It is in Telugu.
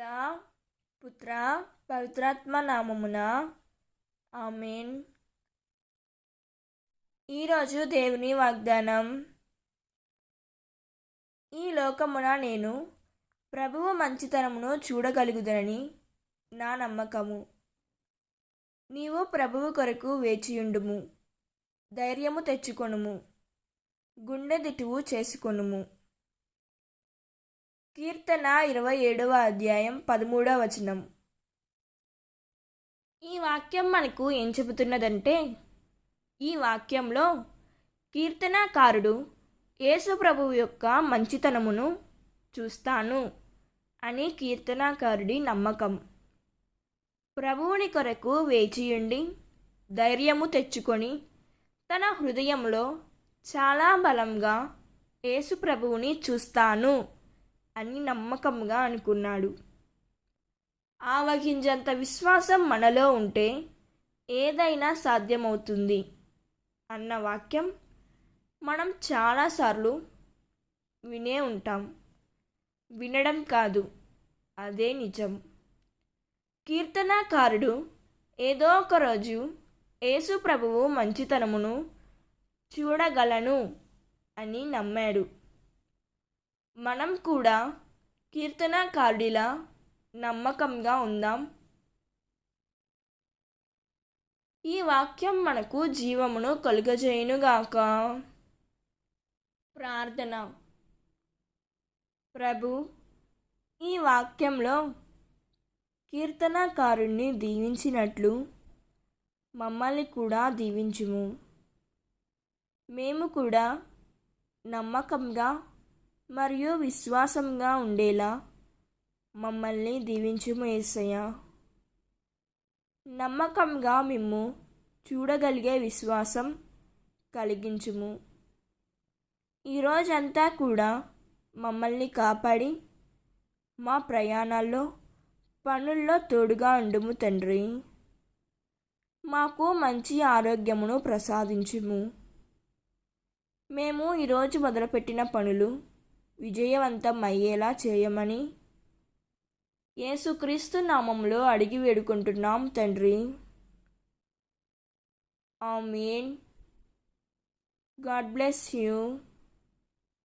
పిత పుత్ర పవిత్రాత్మ నామమున. ఆమెన్. ఈరోజు దేవుని వాగ్దానం. ఈ లోకమున నేను ప్రభువు మంచితనమును చూడగలుగుదనని నా నమ్మకము. నీవు ప్రభువు కొరకు వేచియుండుము. ధైర్యము తెచ్చుకొనుము. గుండె దిటువు చేసుకొనుము. కీర్తన ఇరవై ఏడవ అధ్యాయం పదమూడవ వచనం. ఈ వాక్యం మనకు ఏం చెబుతున్నదంటే ఈ వాక్యంలో కీర్తనాకారుడు యేసు ప్రభువు యొక్క మంచితనమును చూస్తాను అని కీర్తనాకారుడి నమ్మకం. ప్రభువుని కొరకు వేచియుండి ధైర్యము తెచ్చుకొని తన హృదయంలో చాలా బలంగా యేసు ప్రభువుని చూస్తాను. అని నమ్మకంగా అనుకున్నాడు. ఆవగింజంత విశ్వాసం మనలో ఉంటే ఏదైనా సాధ్యమవుతుంది అన్న వాక్యం మనం చాలాసార్లు వినే ఉంటాం. వినడం కాదు అదే నిజం. కీర్తనాకారుడు ఏదో ఒక రోజు యేసు ప్రభువు మంచితనమును చూడగలను అని నమ్మాడు. మనం కూడా కీర్తనకారుడిలా నమ్మకంగా ఉందాం. ఈ వాక్యం మనకు జీవమును కలుగజేయునుగాక. ప్రార్థన. ప్రభు ఈ వాక్యంలో కీర్తనకారుణ్ణి దీవించినట్లు మమ్మల్ని కూడా దీవించుము. మేము కూడా నమ్మకంగా మరియు విశ్వాసంగా ఉండేలా మమ్మల్ని దీవించుము ఏసయ్య. నమ్మకంగా మిమ్ము చూడగలిగే విశ్వాసం కలిగించుము. ఈరోజంతా కూడా మమ్మల్ని కాపాడి మా ప్రయాణాల్లో పనుల్లో తోడుగా ఉండుము తండ్రి. మాకు మంచి ఆరోగ్యమును ప్రసాదించుము. మేము ఈరోజు మొదలుపెట్టిన పనులు విజయవంతం అయ్యేలా చేయమని యేసుక్రీస్తు నామంలో అడిగి వేడుకుంటున్నాం తండ్రి. ఆమెన్. God bless you.